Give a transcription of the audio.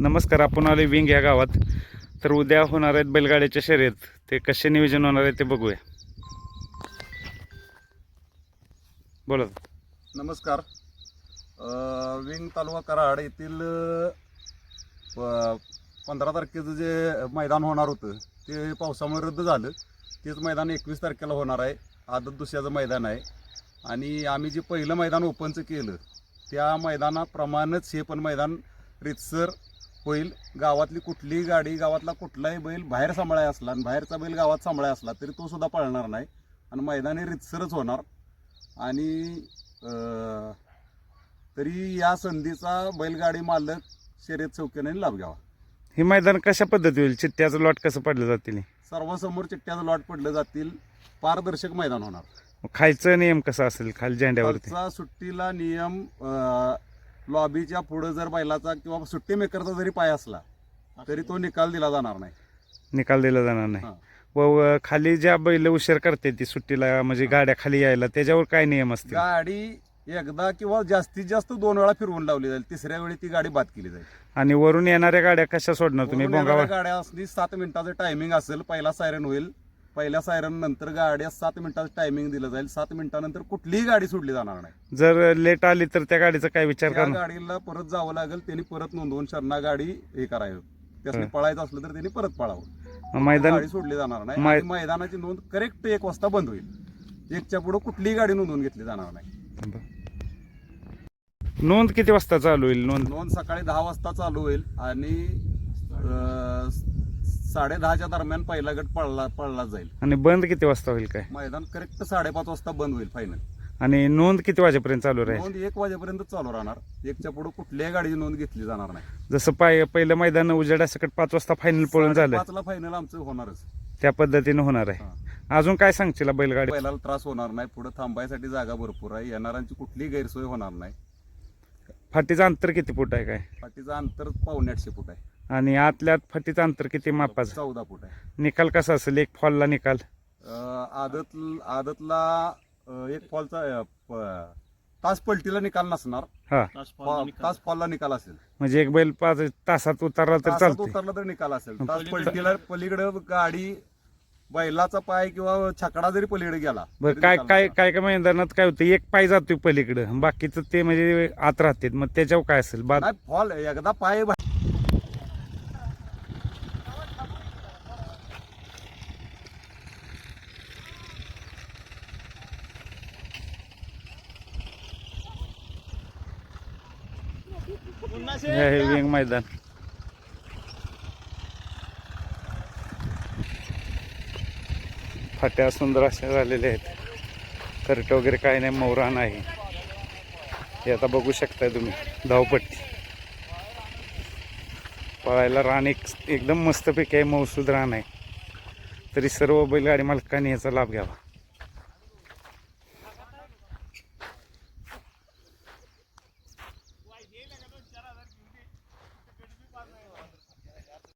नमस्कार आपण आले विंग या गावात. तर उद्या होणार आहेत बैलगाड्याच्या शर्यत. ते कसे नियोजन होणार आहे ते बघूया. बोला. नमस्कार. विंग तालुका कराड येथील पंधरा तारखेचं जे मैदान होणार होतं ते पावसामुळे रद्द झालं. तेच मैदान एकवीस तारखेला होणार आहे. आदत दुसऱ्याचं मैदान आहे. आणि आम्ही जे पहिलं मैदान ओपनचं केलं त्या मैदानाप्रमाणेच हे पण मैदान रितसर होईल गावातली कुठलीही गाडी गावातला कुठलाही बैल बाहेर सांभाळाय असला आणि बाहेरचा बैल गावात सांभाळाय असला तरी तो सुद्धा पळणार नाही. आणि मैदान हे रितसरच होणार. आणि तरी या संधीचा बैलगाडी मालक शर्यत चौकीने लाभ घ्यावा. हे मैदान कशा पद्धती होईल? चित्त्याचं लॉट कसं पडलं जातील सर्वांसमोर चिट्ट्याचं लॉट पडलं जातील. पारदर्शक मैदान होणार. खायचं नियम कसा असेल? खाली झेंड्यावरती. खालचा सुट्टीला नियम लॉबीच्या पुढं जर बैलाचा किंवा सुट्टी मेकरचा जरी पाय असला तरी तो निकाल दिला जाणार नाही. निकाल दिला जाणार नाही. व खाली ज्या बैल उशीर करते ती सुट्टीला म्हणजे गाड्या खाली यायला त्याच्यावर काय नियम असतील? गाडी एकदा किंवा जास्तीत जास्त दोन वेळा फिरवून लावली जाईल. तिसऱ्या वेळी ती गाडी बाद केली जाईल. आणि वरून येणाऱ्या गाड्या कशा सोडणार तुम्ही? गाड्या असली सात मिनिटाचं टायमिंग असेल पहिला सायरन होईल. पहिल्या सायरन नंतर गाड्या सात मिनिटाचं टायमिंग दिलं जाईल. सात मिनिटानंतर कुठलीही गाडी सोडली जाणार नाही. जर लेट आली तर त्या गाडीचा काय विचार त्या करणार? गाडीला परत जावं लागेल त्यांनी परत नोंदवून शरणा गाडी हे करावं. त्यासाठी हं. पळायचं असलं तर त्यांनी परत पळावं. मैदान गाडी सोडली जाणार नाही. मै- आणि मैदानाची नोंद करेक्ट एक वाजता बंद होईल. एकच्या पुढे कुठलीही गाडी नोंदवून घेतली जाणार नाही. नोंद किती वाजता चालू होईल? नोंद नोंद सकाळी दहा वाजता चालू होईल. आणि साडे दहाच्या दरम्यान पहिला गट पळला पळला जाईल. आणि बंद किती वाजता होईल काय? मैदान करेक्ट साडेपाच वाजता बंद होईल फायनल आणि नोंद किती वाजेपर्यंत चालू राहील? नोंद एक वाजेपर्यंत चालू राहणार. एकच्या पुढे कुठल्याही गाडीची नोंद घेतली जाणार नाही. जसं पाय पहिलं मैदान उजेडा सकट पाच वाजता फायनल पळून झालं. पाचला फायनल आमचं होणारच. त्या पद्धतीने होणार आहे. अजून काय सांगशील बैलगाडी? बैलाला त्रास होणार नाही. पुढे थांबायसाठी जागा भरपूर आहे. येणाऱ्यांची कुठलीही गैरसोय होणार नाही. फाटीचं अंतर किती फूट आहे काय? पाठीचं अंतर पावणे आठशे फूट आहे. आणि आतल्या आत फाटीचं अंतर किती मापाचं? चौदा फूट आहे. निकाल कसा असेल? एक फॉलला निकाल. अं, आदत आदतला अं, एक फॉलचा अं, प- तास पलटीला निकाल नसणार. हा. फॉ- तास फॉलला निकाल असेल. म्हणजे एक बैल पाच तासात उतरला तर तासात चालते उतरला तर निकाल असेल. तास पलटीला पलीकडे गाडी बैलाचा पाय किंवा छकडा जरी पलीकडे गेला बरं तरी काय निकाल काय नसणार. काय काय मैदानात काय होतं? एक पाय जातोय पलीकडं. बाकीचं ते म्हणजे आत राहते मग त्याच्यावर काय असेल? बाद नाही फॉल एकदा पाय हे विंग मैदान. फाट्या सुंदर अशा झालेल्या आहेत. करट वगैरे काय नाही मौरा नाही. हे आता बघू शकताय तुम्ही धावपट्टी. पळायला रान एक एकदम मस्तपैकी आहे मौसूद रान आहे. तरी सर्व बैलगाडी मालकांनी याचा लाभ घ्यावा.